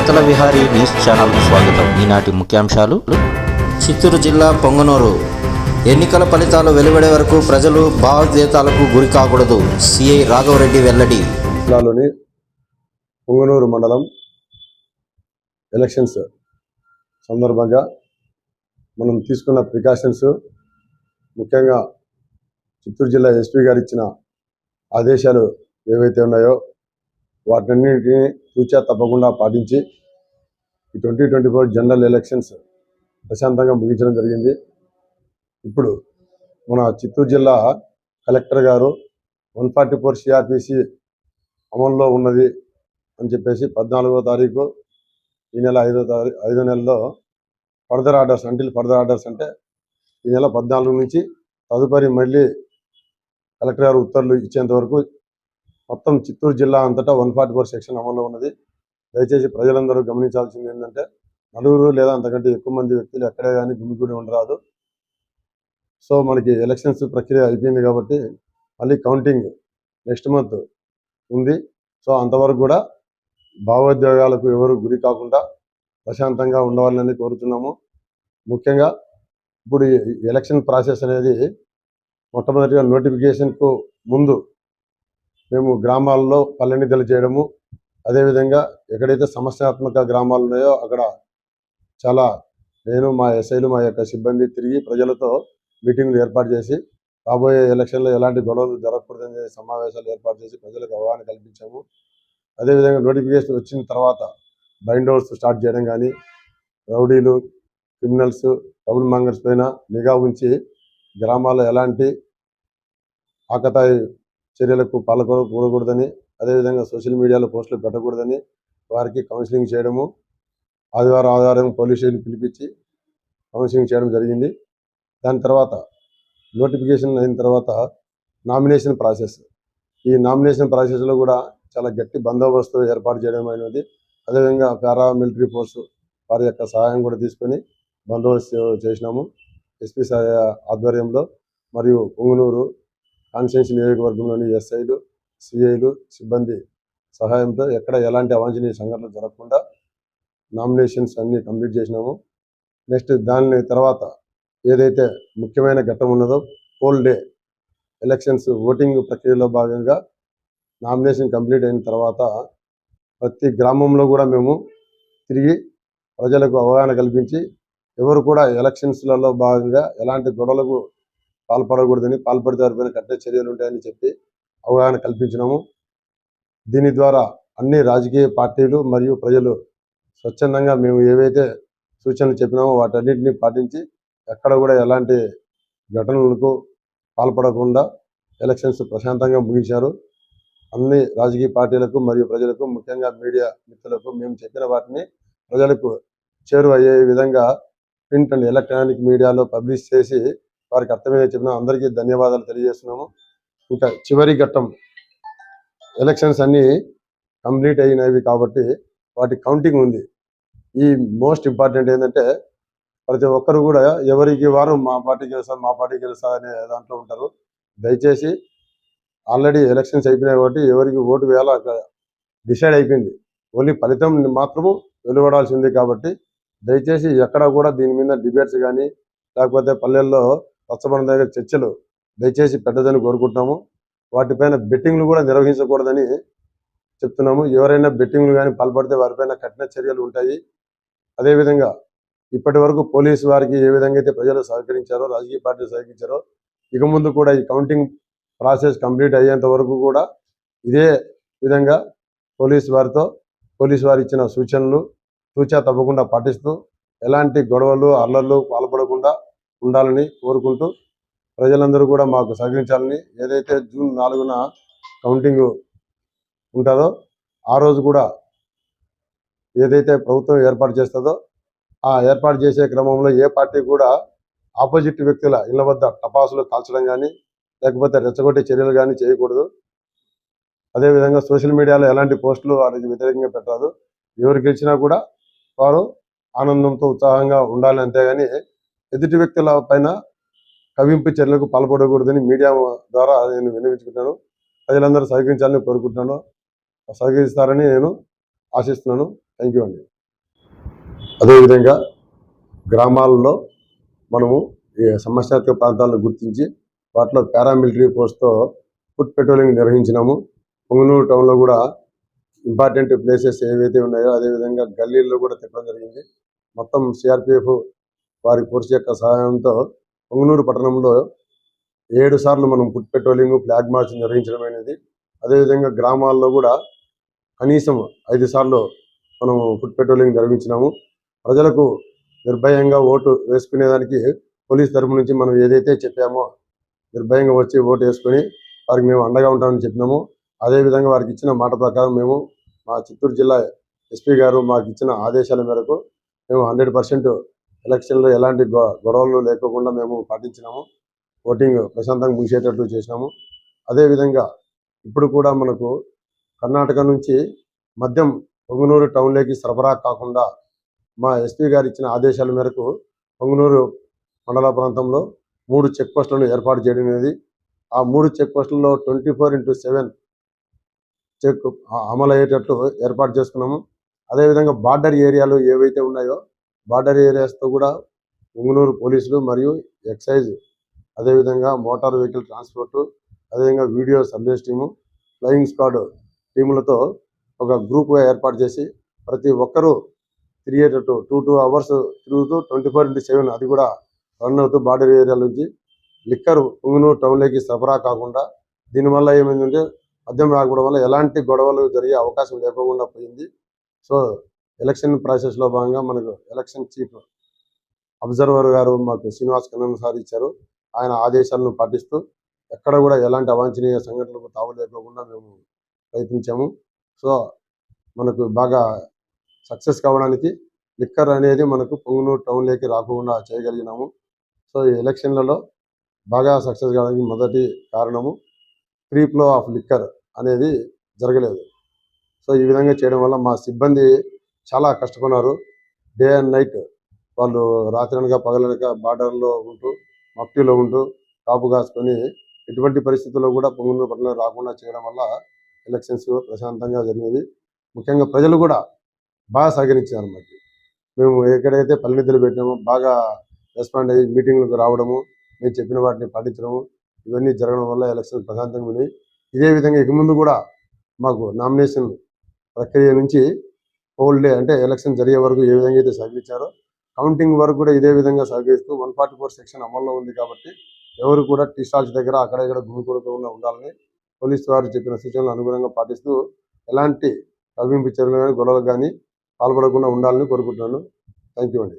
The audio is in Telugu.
వార్తల విహారీ న్యూస్ ఛానల్కు స్వాగతం. ఈనాటి ముఖ్యాంశాలు. చిత్తూరు జిల్లా పొంగనూరు. ఎన్నికల ఫలితాలు వెలువడే వరకు ప్రజలు భావోద్వేతాలకు గురి కాకూడదు. సిఐ రాఘవరెడ్డి వెల్లడి. జిల్లాలోని పొంగనూరు మండలం ఎలక్షన్స్ సందర్భంగా మనం తీసుకున్న ప్రికాషన్స్ ముఖ్యంగా చిత్తూరు జిల్లా ఎస్పీ గారు ఇచ్చిన ఆదేశాలు ఏవైతే ఉన్నాయో వాటన్నిటిని తూచా తప్పకుండా పాటించి ఈ twenty twenty four general elections ప్రశాంతంగా ముగించడం జరిగింది. ఇప్పుడు మన చిత్తూరు జిల్లా కలెక్టర్ గారు వన్ ఫార్టీ ఫోర్ సిఆర్పిసి అమల్లో ఉన్నది అని చెప్పేసి పద్నాలుగో తారీఖు ఈ నెల ఐదో తారీఖు ఐదో నెలలో further orders until further orders అంటే ఈ నెల పద్నాలుగు నుంచి తదుపరి మళ్ళీ కలెక్టర్ గారు ఉత్తర్వులు ఇచ్చేంత వరకు మొత్తం చిత్తూరు జిల్లా అంతటా వన్ ఫార్టీ ఫోర్ సెక్షన్ అమల్లో ఉన్నది. దయచేసి ప్రజలందరూ గమనించాల్సింది ఏంటంటే నలుగురు లేదా అంతకంటే ఎక్కువ మంది వ్యక్తులు ఎక్కడే కానీ గుమిగూడి ఉండరాదు. సో మనకి ఎలక్షన్స్ ప్రక్రియ అయిపోయింది కాబట్టి మళ్ళీ కౌంటింగ్ నెక్స్ట్ మంత్ ఉంది. సో అంతవరకు కూడా భావోద్వేగాలకు ఎవరు గురి కాకుండా ప్రశాంతంగా ఉండవాలని కోరుతున్నాము. ముఖ్యంగా ఇప్పుడు ఈ ఎలక్షన్ ప్రాసెస్ అనేది మొట్టమొదటిగా నోటిఫికేషన్కు ముందు మేము గ్రామాల్లో పల్లెనిధులు చేయడము అదేవిధంగా ఎక్కడైతే సమస్యాత్మక గ్రామాలు ఉన్నాయో అక్కడ చాలా నేను మా ఎస్ఐలు మా యొక్క సిబ్బంది తిరిగి ప్రజలతో మీటింగ్లు ఏర్పాటు చేసి రాబోయే ఎలక్షన్లో ఎలాంటి గొడవలు జరగకూడదని సమావేశాలు ఏర్పాటు చేసి ప్రజలకు అవగాహన కల్పించాము. అదేవిధంగా నోటిఫికేషన్ వచ్చిన తర్వాత బైండ్ హౌస్ స్టార్ట్ చేయడం కానీ రౌడీలు క్రిమినల్స్ డబుల్ మాంగర్స్ పైన నిఘా ఉంచి గ్రామాల్లో ఎలాంటి ఆకతాయి చర్యలకు పాల్గొనకూడదని అదేవిధంగా సోషల్ మీడియాలో పోస్టులు పెట్టకూడదని వారికి కౌన్సిలింగ్ చేయడము ఆదివారం ఆదివారం పోలీస్ స్టేషన్ పిలిపించి కౌన్సిలింగ్ చేయడం జరిగింది. దాని తర్వాత నోటిఫికేషన్ అయిన తర్వాత నామినేషన్ ప్రాసెస్. ఈ నామినేషన్ ప్రాసెస్లో కూడా చాలా గట్టి బందోబస్తు ఏర్పాటు చేయడం అయినది అదేవిధంగా పారామిలిటరీ ఫోర్స్ వారి యొక్క సహాయం కూడా తీసుకొని బందోబస్తు చేసినాము. ఎస్పీ సార్ ఆధ్వర్యంలో మరియు పొంగునూరు కాన్స్టిట్యున్సీ నియోజకవర్గంలోని ఎస్ఐలు సిఐలు సిబ్బంది సహాయంతో ఎక్కడ ఎలాంటి అవాంఛనీయ సంఘటనలు జరగకుండా నామినేషన్స్ అన్నీ కంప్లీట్ చేసినాము. నెక్స్ట్ దాని తర్వాత ఏదైతే ముఖ్యమైన ఘట్టం ఉన్నదో పోల్ డే ఎలక్షన్స్ ఓటింగ్ ప్రక్రియలో భాగంగా నామినేషన్ కంప్లీట్ అయిన తర్వాత ప్రతి గ్రామంలో కూడా మేము తిరిగి ప్రజలకు అవగాహన కల్పించి ఎవరు కూడా ఎలక్షన్స్లలో భాగంగా ఎలాంటి గొడవలకు పాల్పడకూడదని పాల్పడితే వారిపైన కఠిన చర్యలు ఉంటాయని చెప్పి అవగాహన కల్పించినాము. దీని ద్వారా అన్ని రాజకీయ పార్టీలు మరియు ప్రజలు స్వచ్ఛందంగా మేము ఏవైతే సూచనలు చెప్పినామో వాటన్నిటిని పాటించి ఎక్కడ కూడా ఎలాంటి ఘటనలకు పాల్పడకుండా ఎలక్షన్స్ ప్రశాంతంగా ముగించారు. అన్ని రాజకీయ పార్టీలకు మరియు ప్రజలకు ముఖ్యంగా మీడియా మిత్రులకు మేము చెప్పిన వాటిని ప్రజలకు చేరువయ్యే విధంగా ప్రింట్ అండ్ ఎలక్ట్రానిక్ మీడియాలో పబ్లిష్ చేసి వారికి అర్థమయ్యే చెప్పిన అందరికీ ధన్యవాదాలు తెలియజేస్తున్నాము. ఇంకా చివరి ఘట్టం ఎలక్షన్స్ అన్నీ కంప్లీట్ అయినవి కాబట్టి వాటి కౌంటింగ్ ఉంది. ఈ మోస్ట్ ఇంపార్టెంట్ ఏంటంటే ప్రతి ఒక్కరు కూడా ఎవరికి వారు మా పార్టీ గెలుస్తారు మా పార్టీ గెలుస్తారు అనే దాంట్లో ఉంటారు. దయచేసి ఆల్రెడీ ఎలక్షన్స్ అయిపోయినాయి కాబట్టి ఎవరికి ఓటు వేయాలో అక్కడ డిసైడ్ అయిపోయింది. ఓన్లీ ఫలితం మాత్రము వెలువడాల్సి ఉంది కాబట్టి దయచేసి ఎక్కడ కూడా దీని మీద డిబేట్స్ కానీ లేకపోతే పల్లెల్లో రచ్చబండ దగ్గర చర్చలు దయచేసి పెద్దదని కోరుకుంటున్నాము. వాటిపైన బెట్టింగ్లు కూడా నిర్వహించకూడదని చెప్తున్నాము. ఎవరైనా బెట్టింగ్లు కానీ పాల్పడితే వారిపైన కఠిన చర్యలు ఉంటాయి. అదేవిధంగా ఇప్పటి వరకు పోలీసు వారికి ఏ విధంగా అయితే ప్రజలు సహకరించారో రాజకీయ పార్టీలు సహకరించారో ఇక ముందు కూడా ఈ కౌంటింగ్ ప్రాసెస్ కంప్లీట్ అయ్యేంత వరకు కూడా ఇదే విధంగా పోలీసు వారితో పోలీసు వారు ఇచ్చిన సూచనలు సూచ తప్పకుండా పాటిస్తూ ఎలాంటి గొడవలు అల్లర్లు పాల్పడ ఉండాలని కోరుకుంటూ ప్రజలందరూ కూడా మాకు సహకరించాలని ఏదైతే జూన్ నాలుగున కౌంటింగ్ ఉంటుందో ఆ రోజు కూడా ఏదైతే ప్రభుత్వం ఏర్పాటు చేస్తుందో ఆ ఏర్పాటు చేసే క్రమంలో ఏ పార్టీ కూడా ఆపోజిట్ వ్యక్తుల ఇళ్ళ వద్ద టపాసులు కాల్చడం కానీ లేకపోతే రెచ్చగొట్టే చర్యలు కానీ చేయకూడదు. అదేవిధంగా సోషల్ మీడియాలో ఎలాంటి పోస్టులు వారికి వ్యతిరేకంగా పెట్టరాదు. ఎవరు గెలిచినా కూడా వారు ఆనందంతో ఉత్సాహంగా ఉండాలి అంతేగాని ఎదుటి వ్యక్తుల పైన కవింపు చర్యలకు పాల్పడకూడదని మీడియా ద్వారా నేను విన్నవించుకుంటాను ప్రజలందరూ సహకరించాలని కోరుకుంటున్నాను. సహకరిస్తారని నేను ఆశిస్తున్నాను. థ్యాంక్ యూ అండి. అదేవిధంగా గ్రామాల్లో మనము ఈ సమస్యాత్మక ప్రాంతాలను గుర్తించి వాటిలో పారామిలిటరీ ఫోర్స్తో ఫుడ్ పెట్రోలింగ్ నిర్వహించినాము. పొంగనూరు టౌన్లో కూడా ఇంపార్టెంట్ ప్లేసెస్ ఏవైతే ఉన్నాయో అదేవిధంగా గల్లీల్లో కూడా తిప్పడం జరిగింది. మొత్తం సిఆర్పిఎఫ్ వారి ఫోర్స్ యొక్క సహాయంతో పొంగనూరు పట్టణంలో ఏడు సార్లు మనం ఫుడ్ పెట్రోలింగ్ ఫ్లాగ్ మార్చ్ నిర్వహించడం అనేది. అదేవిధంగా గ్రామాల్లో కూడా కనీసం ఐదు సార్లు మనం ఫుడ్ పెట్రోలింగ్ నిర్వహించినాము. ప్రజలకు నిర్భయంగా ఓటు వేసుకునేదానికి పోలీస్ తరపు నుంచి మనం ఏదైతే చెప్పామో నిర్భయంగా వచ్చి ఓటు వేసుకొని వారికి మేము అండగా ఉంటామని చెప్పినాము. అదేవిధంగా వారికి ఇచ్చిన మాట ప్రకారం మేము మా చిత్తూరు జిల్లా ఎస్పీ గారు మాకు ఇచ్చిన ఆదేశాల మేరకు మేము హండ్రెడ్ పర్సెంట్ ఎలక్షన్లో ఎలాంటి గొ- గొడవలు లేకుండా మేము పాటించినాము. ఓటింగ్ ప్రశాంతంగా ముగిసేటట్టు చేసినాము. అదేవిధంగా ఇప్పుడు కూడా మనకు కర్ణాటక నుంచి మద్యం పొంగునూరు టౌన్లోకి సరఫరా కాకుండా మా ఎస్పీ గారు ఇచ్చిన ఆదేశాల మేరకు పొంగునూరు మండల ప్రాంతంలో మూడు చెక్ పోస్టులను ఏర్పాటు చేయడం అనేది ఆ మూడు చెక్ పోస్టుల్లో twenty four into seven check అమలు అయ్యేటట్లు ఏర్పాటు చేసుకున్నాము. అదేవిధంగా బార్డర్ ఏరియాలు ఏవైతే ఉన్నాయో బార్డర్ ఏరియాస్తో కూడా ఉంగనూరు పోలీసులు మరియు ఎక్సైజ్ అదేవిధంగా మోటార్ వెహికల్ ట్రాన్స్పోర్ట్ అదేవిధంగా video surveys team flying squad టీములతో ఒక గ్రూప్గా ఏర్పాటు చేసి ప్రతి ఒక్కరూ తిరిగేటట్టు టూ టూ అవర్స్ తిరుగుతూ ట్వంటీ ఫోర్ ఇంటూ సెవెన్ అది కూడా రన్ అవుతూ బార్డర్ ఏరియా నుంచి లిక్కర్ పుంగునూరు టౌన్లోకి సరఫరా కాకుండా దీనివల్ల ఏమైందంటే మద్యం రాకపోవడం వల్ల ఎలాంటి గొడవలు జరిగే అవకాశం లేకుండా పోయింది. సో ఎలక్షన్ ప్రాసెస్లో భాగంగా మనకు ఎలక్షన్ చీఫ్ అబ్జర్వర్ గారు మాకు శ్రీనివాస్ కన్నన్ సార్ ఇచ్చారు. ఆయన ఆదేశాలను పాటిస్తూ ఎక్కడ కూడా ఎలాంటి అవాంఛనీయ సంఘటనలకు తావులేకోకుండా మేము ప్రయత్నించాము. సో మనకు బాగా సక్సెస్ కావడానికి లిక్కర్ అనేది మనకు పొంగునూరు టౌన్లోకి రాకుండా చేయగలిగినాము. సో ఈ ఎలక్షన్లలో బాగా సక్సెస్ కావడానికి మొదటి కారణము ఫ్రీ ఫ్లో ఆఫ్ లిక్కర్ అనేది జరగలేదు. సో ఈ విధంగా చేయడం వల్ల మా సిబ్బంది చాలా కష్టపడినారు. డే అండ్ నైట్ వాళ్ళు రాత్రనక పగలనక బార్డర్లో ఉంటూ మఫ్టీలో ఉంటూ కాపు కాసుకొని ఎటువంటి పరిస్థితుల్లో కూడా పొంగునూరు పట్టణం రాకుండా చేయడం వల్ల ఎలక్షన్స్ ప్రశాంతంగా జరిగేవి ముఖ్యంగా ప్రజలు కూడా బాగా సహకరించారు మాకు. మేము ఎక్కడైతే పల్లెనిధులు పెట్టామో బాగా రెస్పాండ్ అయ్యి మీటింగ్లకు రావడము మేము చెప్పిన వాటిని పాటించడము ఇవన్నీ జరగడం వల్ల ఎలక్షన్ ప్రశాంతంగా ఉన్నాయి. ఇదే విధంగా ఇక ముందు కూడా మాకు నామినేషన్ ప్రక్రియ నుంచి హోల్ డే అంటే ఎలక్షన్ జరిగే వరకు ఏ విధంగా అయితే సహకరించారో కౌంటింగ్ వరకు కూడా ఇదే విధంగా సహకరిస్తూ వన్ ఫార్టీ ఫోర్ సెక్షన్ అమల్లో ఉంది కాబట్టి ఎవరు కూడా టీ స్టాల్స్ దగ్గర అక్కడ ఇక్కడ గుమికూడకుండా ఉండాలని పోలీసు వారు చెప్పిన సూచనలు అనుగుణంగా పాటిస్తూ ఎలాంటి కవింపు చర్యలు కానీ గొడవలు కానీ పాల్పడకుండా ఉండాలని కోరుకుంటున్నాను. థ్యాంక్ యూ అండి.